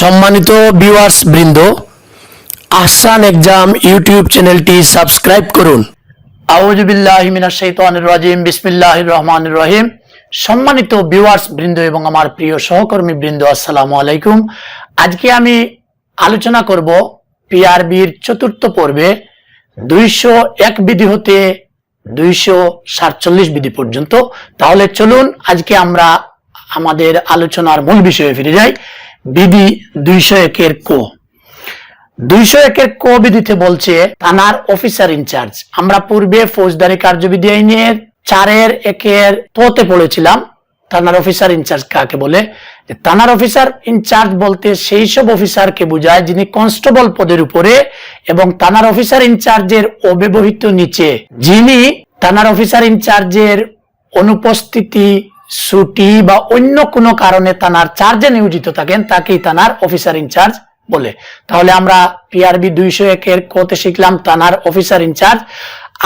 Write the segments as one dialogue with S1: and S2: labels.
S1: সম্মানিত ভিউয়ার্স বৃন্দ, Ahsan exam YouTube চ্যানেলটি সাবস্ক্রাইব করুন। আউযু বিল্লাহি মিনাশ শাইতানির রাজিম, বিসমিল্লাহির রহমানির রহিম। সম্মানিত ভিউয়ার্স বৃন্দ এবং আমার প্রিয় সহকর্মী বৃন্দ, আসসালামু আলাইকুম। আজকে আমি আলোচনা করব পিআরবির চতুর্থ পর্বে দুইশো এক বিধি হতে দুইশো সাতচল্লিশ বিধি পর্যন্ত। তাহলে চলুন আজকে আমরা আমাদের আলোচনার মূল বিষয়ে ফিরে যাই। বিধি দুইশো একের কো। দুইশো একের ক বিধিতে বলছে, থানার অফিসার ইনচার্জ আমরা পূর্বে ফৌজদারি কার্যবিধি আইনের চারের একের তোতে পড়েছিলাম। থানার অফিসার ইনচার্জ কাকে বলে? থানার অফিসার ইনচার্জ বলতে সেই সব অফিসারকে বোঝায় যিনি কনস্টেবল পদের উপরে এবং থানার অফিসার ইনচার্জের অব্যবহিত নিচে। যিনি থানার অফিসার ইনচার্জের অনুপস্থিতি ছুটি বা অন্য কোনো কারণে থানার চার্জে নিয়োজিত থাকেন, তাকেই থানার অফিসার ইনচার্জ বলে। তাহলে আমরা পিআরবি দুইশো একের কতে শিখলাম থানার অফিসার ইনচার্জ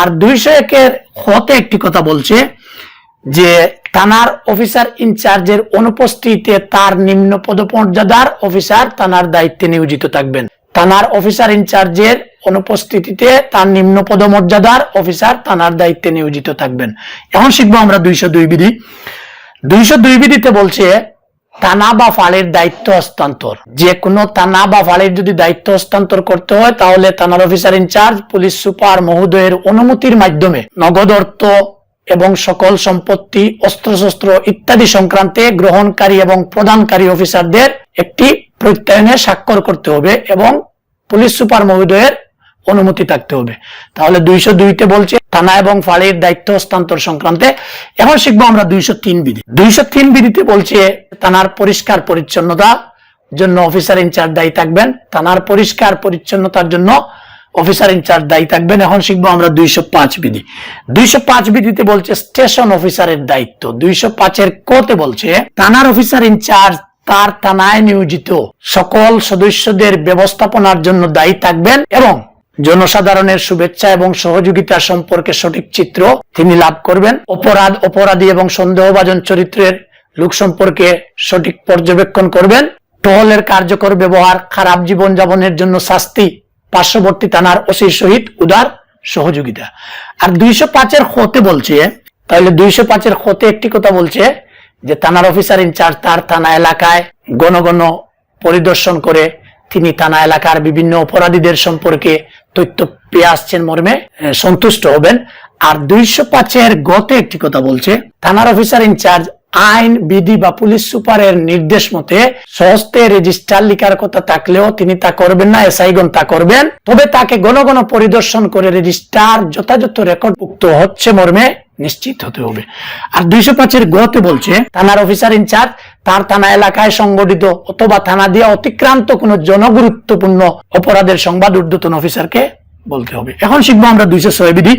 S1: আর দুইশো একের হতে একটি কথা বলছে যে থানার অফিসার ইনচার্জের অনুপস্থিতিতে তার নিম্ন পদমর্যাদার অফিসার থানার দায়িত্বে নিয়োজিত থাকবেন। থানার অফিসার ইনচার্জের অনুপস্থিতিতে তার নিম্ন পদমর্যাদার অফিসার থানার দায়িত্বে নিয়োজিত থাকবেন। এখন শিখব আমরা দুইশো দুই বিধি। দুইশো দুই বিধিতে বলছে থানা বা ফাঁড়ির দায়িত্ব হস্তান্তর। যে কোনো থানা বা ফাঁড়ির যদি দায়িত্ব হস্তান্তর করতে হয়, তাহলে থানার অফিসার ইনচার্জ, পুলিশ সুপার মহোদয়ের অনুমতির মাধ্যমে নগদ অর্থ এবং সকল সম্পত্তি, অস্ত্রশস্ত্র ইত্যাদি সংক্রান্তে গ্রহণকারী এবং প্রদানকারী অফিসারদের একটি প্রত্যয়নে স্বাক্ষর করতে হবে এবং পুলিশ সুপার মহোদয়ের অনুমতি থাকতে হবে। তাহলে দুইশো দুইতে বলছে, থানা এবং ফাঁড়ির দায়িত্ব হস্তান্তর সংক্রান্তে। এখন শিখব আমরা দুইশো তিন বিধি। দুইশো তিন বিধিতে বলছে, থানার পরিষ্কার পরিচ্ছন্নতা জন্য অফিসার ইনচার্জ দায়ী থাকবেন। থানার পরিষ্কার পরিচ্ছন্নতার জন্য অফিসার ইনচার্জ দায়ী থাকবেন। এখন শিখব আমরা দুইশো পাঁচ বিধি। দুইশো পাঁচ বিধিতে বলছে, স্টেশন অফিসারের দায়িত্ব। দুইশো পাঁচের কোতে বলছে, থানার অফিসার ইনচার্জ তার থানায় নিয়োজিত। সকল সদস্যদের ব্যবস্থাপনার জন্য দায়ী থাকবেন এবং জনসাধারণের শুভেচ্ছা এবং সহযোগিতা সম্পর্কে সঠিক চিত্র তিনি লাভ করবেন। অপরাধ, অপরাধী এবং সন্দেহভাজন চরিত্রের লোক সম্পর্কে সঠিক পর্যবেক্ষণ করবেন। টহলের কার্যকর ব্যবহার, খারাপ জীবন যাপনের জন্য শাস্তি, পার্শ্ববর্তী থানার ওসির সহিত উদার সহযোগিতা। আর দুইশো পাঁচের হতে বলছে, তাহলে দুইশো পাঁচের হতে একটি কথা বলছে যে থানার অফিসার ইনচার্জ তার থানা এলাকায় গণ গণ পরিদর্শন করে তিনি থানা এলাকার বিভিন্ন অপরাধীদের সম্পর্কে তথ্য পেয়ে আসছেন মর্মে সন্তুষ্ট হবেন। আর দুইশো পাঁচের গতে একটি কথা বলছে, থানার অফিসার ইনচার্জ আইন, বিধি বা পুলিশ সুপারের নির্দেশ মতে সহস্তে রেজিস্টার লিখার কথা থাকলেও তিনি তা করবেন না, এসআইগণ তা করবেন। তবে তাকে গণ গণ পরিদর্শন করে রেজিস্টার যথাযথ রেকর্ডভুক্ত হচ্ছে মর্মে নিশ্চিত হতে হবে। আর দুইশো পাঁচের গতে বলছে, থানার অফিসার ইনচার্জ তার থানা এলাকায় সংগঠিত অথবা থানা দিয়ে অতিক্রান্ত কোনো জনগুরুত্বপূর্ণ অপরাধের সংবাদ ঊর্ধ্বতন অফিসারকে বলতে হবে। এখন শিখব আমরা দুইশো ছয় বিধি।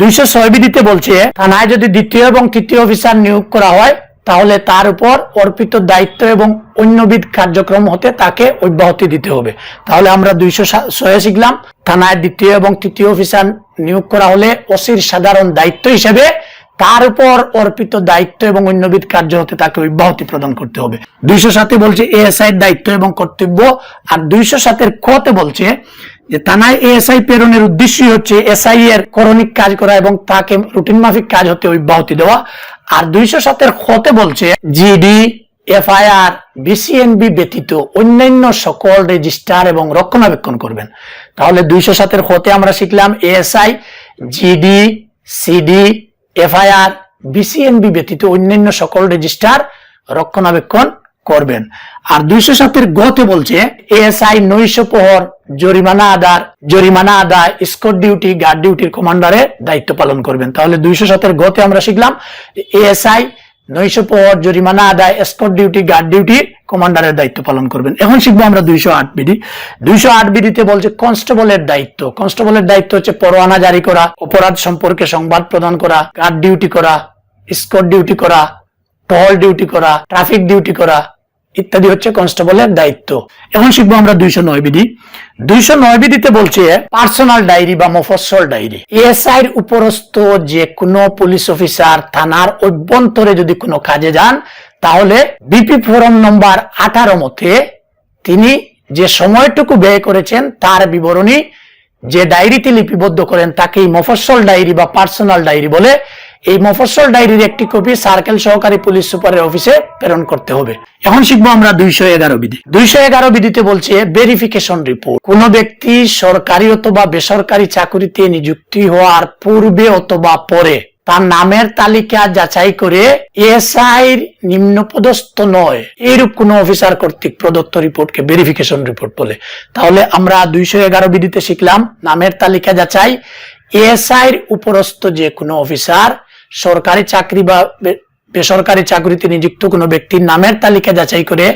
S1: দুইশো ছয় বিধিতে বলছে, থানায় যদি দ্বিতীয় এবং তৃতীয় অফিসার নিয়োগ করা হয় তাহলে তার উপর অর্পিত দায়িত্ব এবং অন্যবিধ কার্যক্রম হতে তাকে অব্যাহতি দিতে হবে। তাহলে আমরা দুইশো ছয় শিখলাম। থানায় দ্বিতীয় এবং তৃতীয় অফিসার নিয়োগ করা হলে ওসির সাধারণ দায়িত্ব হিসেবে তার উপর অর্পিত দায়িত্ব এবং অন্যবিধ কার্য হতে তাকে অব্যাহতি প্রদান করতে হবে। দুইশো সাথে বলছে এএসআই দায়িত্ব এবং কর্তব্য, আর দুইশো সাতের কতে বলছে যে থানায় এএসআই প্রেরণের উদ্দেশ্যই হচ্ছে এসআই এর করণিক কাজ করা এবং তাকে রুটিন মাফিক কাজ হতে অব্যাহতি দেওয়া। আর দুইশো সাতের খতে বলছে, জিডি, এফআইআর, বিসিএনবি ব্যতীত অন্যান্য সকল রেজিস্টার এবং রক্ষণাবেক্ষণ করবেন। তাহলে দুইশো সাতের খতে আমরা শিখলাম ASI, GD, CD, FIR, BCNB ব্যতীত অন্যান্য সকল রেজিস্টার রক্ষণাবেক্ষণ করবেন। আর দুইশো সাতের গতে বলছে, এএসআই নৈশ প্রহর জরিমানা আদার জরিমানা আদায় স্কট ডিউটি, গার্ড ডিউটির কমান্ডারের দায়িত্ব পালন করবেন। তাহলে দুইশো সাতের গতে আমরা শিখলাম, এএসআই নৈশ প্রহর জরিমানা আদায় স্কট ডিউটি, গার্ড ডিউটি কমান্ডারের দায়িত্ব পালন করবেন। এখন শিখব আমরা দুইশো আট বিধি দুইশো আট বিধিতে বলছে কনস্টেবলের দায়িত্ব। কনস্টেবলের দায়িত্ব হচ্ছে পরোয়ানা জারি করা, অপরাধ সম্পর্কে সংবাদ প্রদান করা, গার্ড ডিউটি করা স্কট ডিউটি করা, টহল ডিউটি করা, ট্রাফিক ডিউটি করা ইত্যাদি হচ্ছে কনস্টেবলের দায়িত্ব। এখন শিখব আমরা দুইশো নয় বিধি। দুইশো নয় বিধিতে বলছে পার্সোনাল ডায়েরি বা মফস্বল ডায়েরি। এসআই উপরস্থ যে কোনো পুলিশ অফিসার থানার অভ্যন্তরে যদি কোনো কাজে যান, তাহলে বিপি ফোরাম নম্বর আঠারো মতে তিনি যে সময়টুকু ব্যয় করেছেন, তার বিবরণী যে ডায়েরিতে লিপিবদ্ধ করেন, তাকেই মফস্বল ডায়েরি বা পার্সোনাল ডায়েরি বলে এই মফস্বল ডায়েরির একটি কপি সার্কেল সহকারী পুলিশ সুপারের অফিসে প্রেরণ করতে হবে। এখন শিখব আমরা দুইশো এগারো বিধি। দুইশো এগারো বিধিতে বলছে ভেরিফিকেশন রিপোর্ট কোন ব্যক্তি সরকারি অথবা বেসরকারি চাকরিতে নিযুক্তি হওয়ার পূর্বে অথবা পরে তার নামের তালিকা যাচাই করে এসআই নিম্নপদস্থ নয়। এইরূপ কোন অফিসার কর্তৃক প্রদত্ত রিপোর্টকে ভেরিফিকেশন রিপোর্ট বলে। তাহলে আমরা দুইশো এগারো বিধিতে শিখলাম, নামের তালিকা যাচাই এসআইর উপরস্থ যে কোনো অফিসার সরকারি চাকরি বা বেসরকারি চাকরিতে নিযুক্ত কোনো ব্যক্তির নামের তালিকা যাচাই করে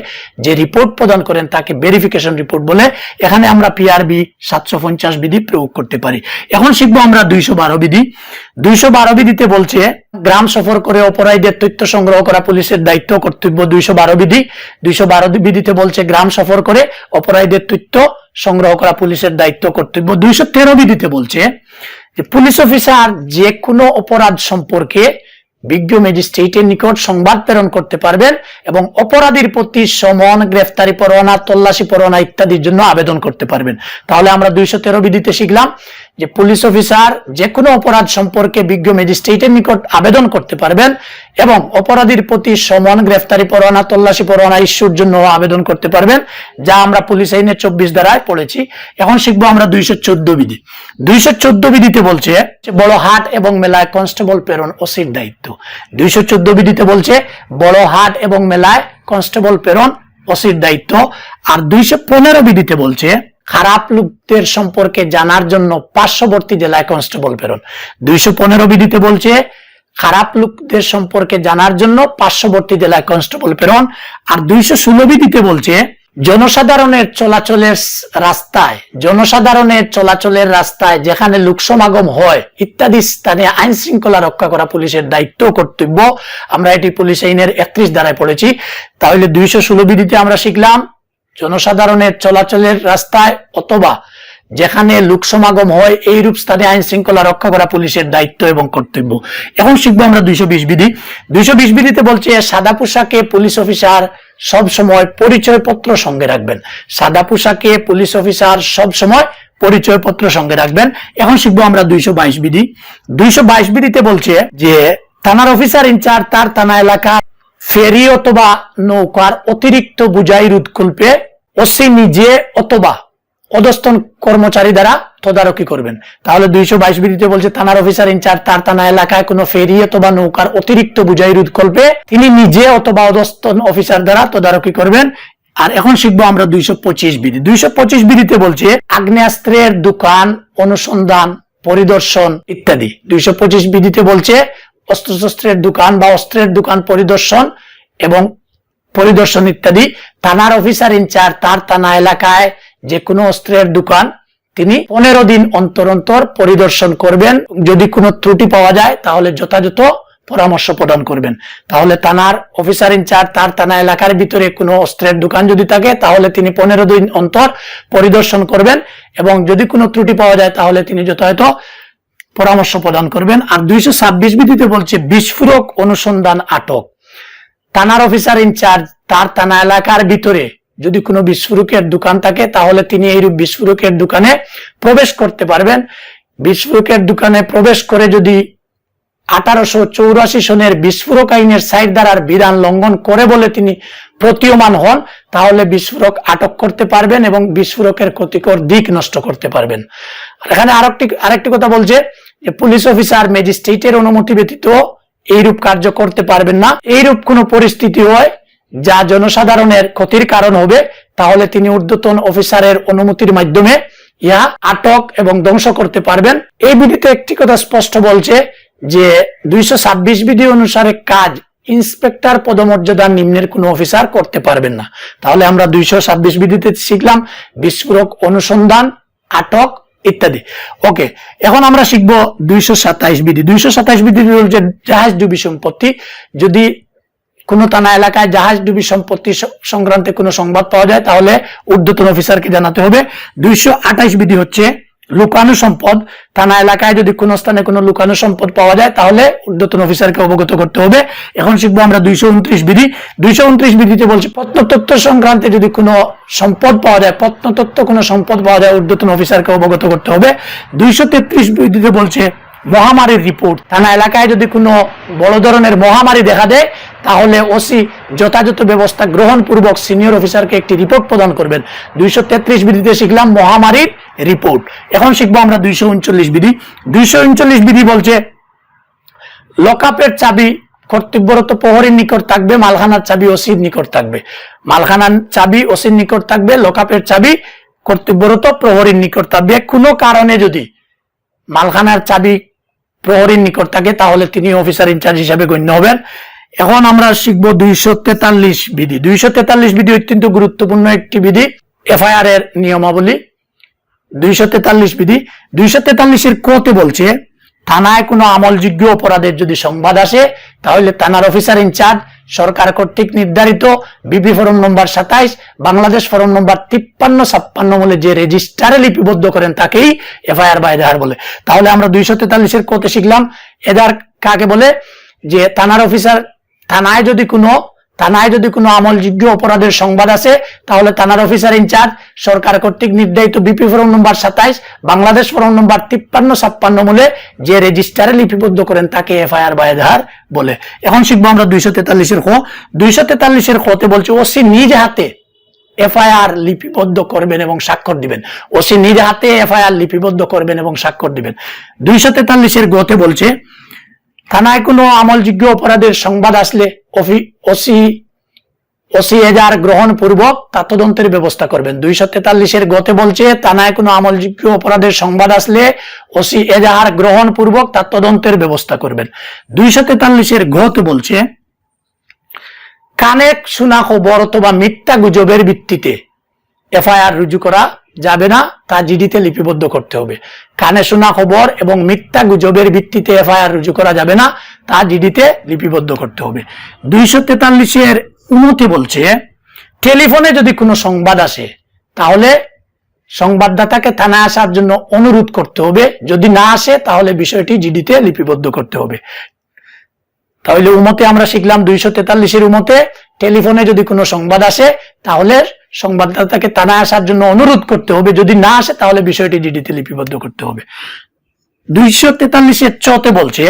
S1: যে রিপোর্ট প্রদান করেন তাকে ভেরিফিকেশন রিপোর্ট বলে এখানে আমরা পিআরবি সাতশো পঞ্চাশ বিধি প্রয়োগ করতে পারি। এখন শিখব আমরা দুইশো বারো বিধি। দুইশো বারো বিধিতে বলছে, গ্রাম সফর করে অপরাধীদের তথ্য সংগ্রহ করা পুলিশের দায়িত্ব কর্তব্য দুইশো বারো বিধি। দুইশো বারো বিধিতে বলছে, গ্রাম সফর করে অপরাধীদের তথ্য সংগ্রহ করা পুলিশের দায়িত্ব কর্তব্য। দুইশো তেরো বিধিতে বলছে যে, পুলিশ অফিসার যে কোনো অপরাধ সম্পর্কে বিজ্ঞ ম্যাজিস্ট্রেটের নিকট সংবাদ প্রেরণ করতে পারবেন এবং অপরাধীর প্রতি সমন, গ্রেফতারি পরোয়ানা, তল্লাশি পরোয়ানা ইত্যাদির জন্য আবেদন করতে পারবেন। তাহলে আমরা দুইশো তেরো বিধিতে শিখলাম যে পুলিশ অফিসার যে কোনো অপরাধ সম্পর্কে বিজ্ঞ ম্যাজিস্ট্রেটের নিকট আবেদন করতে পারবেন এবং অপরাধীর প্রতি সমন গ্রেফতারি পরোয়ানা, তল্লাশি পরোয়ানা ইস্যুর জন্য আবেদন করতে পারবেন, যা আমরা পুলিশ আইনের চব্বিশ দ্বারায় পড়েছি। এখন শিখব আমরা দুইশো চোদ্দ বিধি। দুইশো চোদ্দ বিধিতে বলছে বড় হাট এবং মেলায় কনস্টেবল প্রেরণ ওসির দায়িত্ব। দুইশো চোদ্দ বিধিতে বলছে বড় হাট এবং মেলায় কনস্টেবল প্রেরণ ওসির দায়িত্ব। আর দুইশো পনেরো বিধিতে বলছে খারাপ লোকদের সম্পর্কে জানার জন্য পার্শ্ববর্তী জেলায় কনস্টেবল প্রেরণ দুইশো পনেরো বিধিতে বলছে, খারাপ লোকদের সম্পর্কে জানার জন্য পার্শ্ববর্তী জেলায় কনস্টেবল প্রেরণ আর দুইশো ষোলো বিধিতে বলছে, জনসাধারণের চলাচলের রাস্তায়, জনসাধারণের চলাচলের রাস্তায় যেখানে লোক সমাগম হয়, ইত্যাদি স্থানে আইন শৃঙ্খলা রক্ষা করা পুলিশের দায়িত্ব কর্তব্য। আমরা এটি পুলিশ আইনের একত্রিশ দ্বারায় পড়েছি। তাহলে দুইশো ষোলো বিধিতে আমরা শিখলাম জনসাধারণের চলাচলের রাস্তায় অথবা যেখানে লোক সমাগম হয়, এইরূপ স্থানে আইন শৃঙ্খলা রক্ষা করা পুলিশের দায়িত্ব এবং কর্তব্য। এখন শিখব আমরা দুইশো বিশ বিধি। দুইশো বিশ বিধিতে বলছে, সাদা পোশাকে পুলিশ অফিসার সব সময় পরিচয় পত্র সঙ্গে রাখবেন। সাদা পোশাকে পুলিশ অফিসার সব সময় পরিচয় পত্র সঙ্গে রাখবেন। এখন শিখব আমরা দুইশো বাইশ বিধি। দুইশো বাইশ বিধিতে বলছে যে, থানার অফিসার ইনচার্জ তার থানা এলাকা ফেরি অথবা নৌকার অতিরিক্ত বুঝাই রুদকল্পে ওসি নিজে অথবা অধস্তন কর্মচারী দ্বারা তদারকি করবেন। তাহলে দুইশো বাইশ বিধিতে বলছে, থানার অফিসার ইনচার্জ তার থানা এলাকায় কোনো ফেরি অথবা নৌকার অতিরিক্ত বুঝাই রুদকল্পে তিনি নিজে অথবা অধস্তন অফিসার দ্বারা তদারকি করবেন। আর এখন শিখব আমরা দুইশো পঁচিশ বিধি দুইশো পঁচিশ বিধিতে বলছে, আগ্নেয়াস্ত্রের দোকান, অনুসন্ধান, পরিদর্শন ইত্যাদি। দুইশো পঁচিশ বিধিতে বলছে অস্ত্রশস্ত্রের দোকান বা অস্ত্রের দোকান পরিদর্শন এবং পরিদর্শন ইত্যাদি, থানার অফিসার ইনচার্জ তার থানা এলাকায় যে কোনো অস্ত্রের দোকান তিনি পনেরো দিন অন্তর অন্তর পরিদর্শন করবেন। যদি কোনো ত্রুটি পাওয়া যায়, তাহলে যথাযথ পরামর্শ প্রদান করবেন। তাহলে থানার অফিসার ইনচার্জ তার থানা এলাকার ভিতরে কোনো অস্ত্রের দোকান যদি থাকে, তাহলে তিনি পনেরো দিন অন্তর পরিদর্শন করবেন এবং যদি কোনো ত্রুটি পাওয়া যায়, তাহলে তিনি যথাযথ পরামর্শ প্রদান করবেন। আর দুইশো ছাব্বিশ বিধিতে বলছে, বিস্ফোরক অনুসন্ধান আটক। থানার অফিসার ইনচার্জ তার থানা এলাকার ভিতরে যদি কোনো বিস্ফোরকের দোকান থাকে, তাহলে তিনি এইরূপ বিস্ফোরকের দোকানে প্রবেশ করতে পারবেন। বিস্ফোরকের দোকানে প্রবেশ করে যদি আঠারোশো চৌরাশি সনের বিস্ফোরক আইনের সাইড দ্বারার বিধান লঙ্ঘন করে বলে তিনি প্রতীয়মান হন, তাহলে বিস্ফোরক আটক করতে পারবেন এবং বিস্ফোরকের ক্ষতিকর দিক নষ্ট করতে পারবেন। এখানে আরেকটি আরেকটি কথা বলছে যে পুলিশ অফিসার ম্যাজিস্ট্রেটের অনুমতি ব্যতীত এইরূপ কার্য করতে পারবেন না। এইরূপ কোনো পরিস্থিতি হয় যা জনসাধারণের ক্ষতির কারণ হবে, তাহলে তিনি ঊর্ধ্বতন অফিসারের অনুমতির মাধ্যমে ইহা আটক এবং ধ্বংস করতে পারবেন। এই বিধিতে একটি কথা স্পষ্ট বলছে যে দুইশো ছাব্বিশ বিধি অনুসারে কাজ ইন্সপেক্টর পদমর্যাদার নিম্নের কোনো অফিসার করতে পারবেন না। তাহলে আমরা দুইশো ছাব্বিশ বিধিতে শিখলাম, বিস্ফোরক অনুসন্ধান, আটক ইত্যাদি। ওকে, এখন আমরা শিখব দুইশো সাতাইশ বিধি দুইশো সাতাইশ বিধি বলছে জাহাজ ডুবি সম্পত্তি, যদি কোন থানা এলাকায় জাহাজ ডুবি সম্পত্তি সংক্রান্তে কোনো সংবাদ পাওয়া যায়, তাহলে ঊর্ধ্বতন অফিসারকে জানাতে হবে। দুইশো আঠাইশ বিধি হচ্ছে লুকানো সম্পদ, থানা এলাকায় যদি কোনো স্থানে কোনো লুকানো সম্পদ পাওয়া যায়, তাহলে ঊর্ধ্বতন অফিসারকে অবগত করতে হবে। এখন শিখব আমরা দুইশো উনত্রিশ বিধি। দুইশো উনত্রিশ বিধিতে বলছি, প্রত্নতত্ত্ব সংক্রান্তে যদি কোনো সম্পদ পাওয়া যায়, প্রত্নতত্ত্ব কোনো সম্পদ পাওয়া যায়, ঊর্ধ্বতন অফিসারকে অবগত করতে হবে। দুইশো তেত্রিশ বিধিতে বলছে মহামারীর রিপোর্ট। থানা এলাকায় যদি কোনো বড় ধরনের মহামারী দেখা দেয়, তাহলে ওসি যথাযথ ব্যবস্থা গ্রহণ পূর্বক সিনিয়র অফিসারকে একটি রিপোর্ট প্রদান করবেন। দুইশো তেত্রিশ বিধিতে শিখলাম মহামারীর রিপোর্ট। এখন শিখব আমরা দুইশো উনচল্লিশ বিধি। দুইশো উনচল্লিশ বিধি বলছে, লকআপের চাবি কর্তব্যরত প্রহরীর নিকট থাকবে, মালখানার চাবি ওসির নিকট থাকবে। মালখানার চাবি ওসির নিকট থাকবে, লকআপের চাবি কর্তব্যরত প্রহরীর নিকট থাকবে। কোনো কারণে যদি মালখানার চাবি প্রহরীর নিকট থাকে, তাহলে তিনি অফিসার ইনচার্জ হিসাবে গণ্য হবেন। এখন আমরা শিখব দুইশো তেতাল্লিশ বিধি। দুইশো তেতাল্লিশ বিধি অত্যন্ত গুরুত্বপূর্ণ একটি বিধি এফআইআর এর নিয়মাবলী। দুইশো তেতাল্লিশ বিধি। দুইশো তেতাল্লিশের কোতে বলছে, থানায় কোনো আমলযোগ্য অপরাধের যদি সংবাদ আসে, তাহলে থানার অফিসার ইনচার্জ সরকার কর্তৃক নির্ধারিত বিপি ফরম নম্বর সাতাইশ, বাংলাদেশ ফরম নম্বর তিপ্পান্ন, ছাপ্পান্ন বলে যে রেজিস্টারে লিপিবদ্ধ করেন তাকেই এফআইআর বা এজাহার বলে। তাহলে আমরা দুইশো তেতাল্লিশের কোতে শিখলাম এজাহার কাকে বলে? যে থানার অফিসার থানায় যদি কোনো থানায় যদি কোনো আমলযোগ্য অপরাধের সংবাদ আছে তাহলে থানার অফিসার ইনচার্জ, সরকার কর্তৃক নির্ধারিত বিপি ফরম নম্বর সাতাইশ, বাংলাদেশ ফরম নম্বর তিপ্পান্ন, ছাপ্পান্ন মূলে যে রেজিস্টারে লিপিবদ্ধ করেন, তাকে এফআইআর বা এজাহার বলে। এখন শিখব আমরা দুইশো তেতাল্লিশের খ। দুইশো তেতাল্লিশের খতে বলছে, ওসি নিজ হাতে এফআইআর লিপিবদ্ধ করবেন এবং স্বাক্ষর দিবেন। ওসি নিজ হাতে এফআইআর লিপিবদ্ধ করবেন এবং স্বাক্ষর দিবেন। দুইশো তেতাল্লিশের গতে বলছে, থানায় কোনো আমলযোগ্য অপরাধের সংবাদ আসলে ওসি ওসি এজার গ্রহণ পূর্বক তার তদন্তের ব্যবস্থা করবেন। দুইশো তেতাল্লিশের গতে বলছে থানায় কোনো আমলযোগ্য অপরাধের সংবাদ আসলে ওসি এজাহার গ্রহণ পূর্বক তার তদন্তের ব্যবস্থা করবেন। দুইশো তেতাল্লিশের গতে বলছে, কানেক শোনা খবর অথবা মিথ্যা গুজবের ভিত্তিতে এফআইআর রুজু করা যাবে না, তা জিডিতে লিপিবদ্ধ করতে হবে। কানে শোনা খবর এবং মিথ্যা গুজবের ভিত্তিতে এফআইআর রুজু করা যাবে না, তা জিডিতে লিপিবদ্ধ করতে হবে। দুইশো তেতাল্লিশের উন্নতি বলছে, টেলিফোনে যদি কোনো সংবাদ আসে, তাহলে সংবাদদাতাকে থানায় আসার জন্য অনুরোধ করতে হবে। যদি না আসে, তাহলে বিষয়টি জিডিতে লিপিবদ্ধ করতে হবে। তাহলে উমতে আমরা শিখলাম দুইশো তেতাল্লিশের উমতে টেলিফোনে যদি কোনো সংবাদ আসে, তাহলে সংবাদদাতাকে থানায় আসার জন্য অনুরোধ করতে হবে। যদি না আসে, তাহলে বিষয়টি জিডিতে লিপিবদ্ধ করতে হবে। দুইশো তেতাল্লিশের চতে বলছে,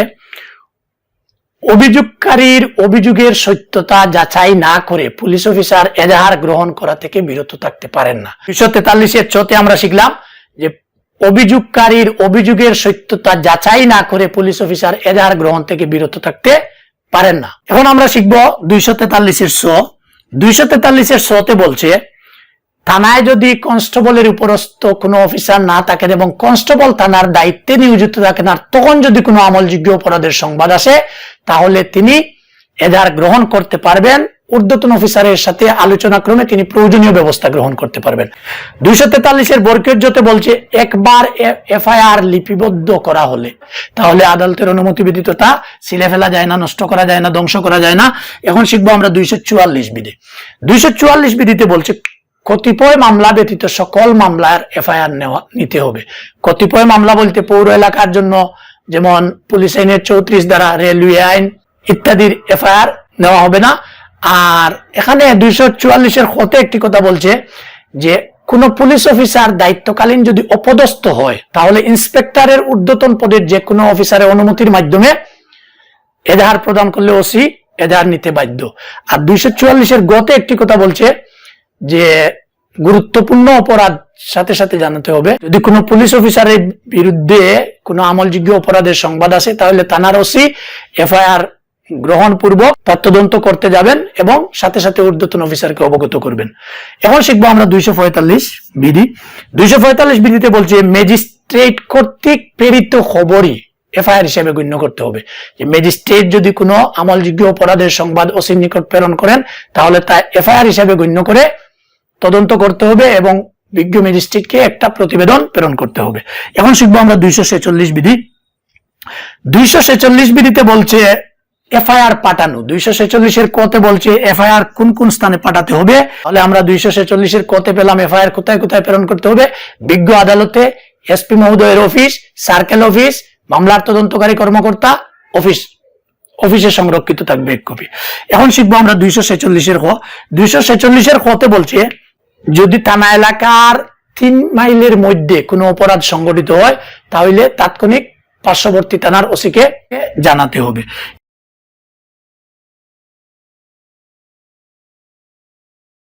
S1: অভিযোগকারীর অভিযোগের সত্যতা যাচাই না করে পুলিশ অফিসার এজাহার গ্রহণ করা থেকে বিরত থাকতে পারেন না। দুইশো তেতাল্লিশের চতে আমরা শিখলাম যে অভিযোগকারীর অভিযোগের সত্যতা যাচাই না করে পুলিশ অফিসার এজাহার গ্রহণ থেকে বিরত থাকতে পারেন না। এখন আমরা শিখব দুইশো তেতাল্লিশের শ। দুইশো তেতাল্লিশের শতে বলছে, থানায় যদি কনস্টেবলের উপরস্থ কোনো অফিসার না থাকেন এবং কনস্টেবল থানার দায়িত্বে নিয়োজিত থাকেন আর তখন যদি কোনো আমলযোগ্য অপরাধের সংবাদ আসে, তাহলে তিনি এধার গ্রহণ করতে পারবেন। ঊর্ধ্বতন অফিসারের সাথে আলোচনা ক্রমে তিনি প্রয়োজনীয় ব্যবস্থা গ্রহণ করতে পারবেন। দুইশো তেতাল্লিশের বর্গের বলছে, একবার এফআইআর লিপিবদ্ধ করা হলে, তাহলে আদালতের অনুমতি ব্যতীত তা সিলে ফেলা যায় না, নষ্ট করা যায় না, ধ্বংস করা যায় না। এখন শিখব আমরা দুইশো চুয়াল্লিশ বিধি। দুইশো চুয়াল্লিশ বিধিতে বলছে, কতিপয় মামলা ব্যতীত সকল মামলার এফআইআর নেওয়া নিতে হবে। কতিপয় মামলা বলতে পৌর এলাকার জন্য যেমন পুলিশ আইনের চৌত্রিশ দ্বারা, রেলওয়ে আইন ইত্যাদির এফআইআর নেওয়া হবে না। আর এখানে দুইশো চুয়াল্লিশের হতে একটি কথা বলছে যে, কোন পুলিশ অফিসার দায়িত্বকালীন যদি অপদস্থ হয়, তাহলে ইন্সপেক্টরের ঊর্ধ্বতন পদের যে কোনো অফিসারের অনুমতির মাধ্যমে এজাহার প্রদান করলে ওসি এজাহার নিতে বাধ্য। আর দুইশো চুয়াল্লিশের গতে একটি কথা বলছে যে, গুরুত্বপূর্ণ অপরাধ সাথে সাথে জানাতে হবে। যদি কোনো পুলিশ অফিসারের বিরুদ্ধে কোনো আমলযোগ্য অপরাধের সংবাদ আসে, তাহলে থানার ওসি, এফআইআর গ্রহণ পূর্বক তার তদন্ত করতে যাবেন এবং সাথে সাথে ঊর্ধ্বতন অফিসারকে অবগত করবেন। এখন শিখব আমরা দুইশো পঁয়তাল্লিশ বিধি দুইশো পঁয়তাল্লিশ বিধিতে বলছে, ম্যাজিস্ট্রেট কর্তৃক প্রেরিত খবরই এফআইআর হিসেবে গণ্য করতে হবে। যে ম্যাজিস্ট্রেট যদি কোনো আমলযোগ্য অপরাধের সংবাদ ওসির নিকট প্রেরণ করেন, তাহলে তা এফআইআর হিসেবে গণ্য করে তদন্ত করতে হবে এবং বিজ্ঞ ম্যাজিস্ট্রেটকে একটা প্রতিবেদন প্রেরণ করতে হবে। এখন শিখব আমরা দুইশো ছেচল্লিশ বিধি দুইশো ছেচল্লিশ বিধিতে বলছে এফআইআর পাঠানো। দুইশো ছেচল্লিশের কতে বলছে, এফআইআর কোন কোন স্থানে পাঠাতে হবে? তাহলে আমরা দুইশো ছেচল্লিশের কতে পেলাম, এফআইআর কোথায় কোথায় প্রেরণ করতে হবে? বিজ্ঞ আদালতে, এসপি মহোদয়ের অফিস, সার্কেল অফিস, মামলার তদন্তকারী কর্মকর্তা, অফিস, অফিসে সংরক্ষিত থাকবে এক কপি। এখন শিখব আমরা দুইশো ছেচল্লিশের খ দুইশো ছেচল্লিশের খতে বলছে, যদি থানা এলাকার তিন মাইলের মধ্যে কোনো অপরাধ সংগঠিত হয়, তাহলে তাৎক্ষণিক পার্শ্ববর্তী থানার ওসিকে জানাতে হবে।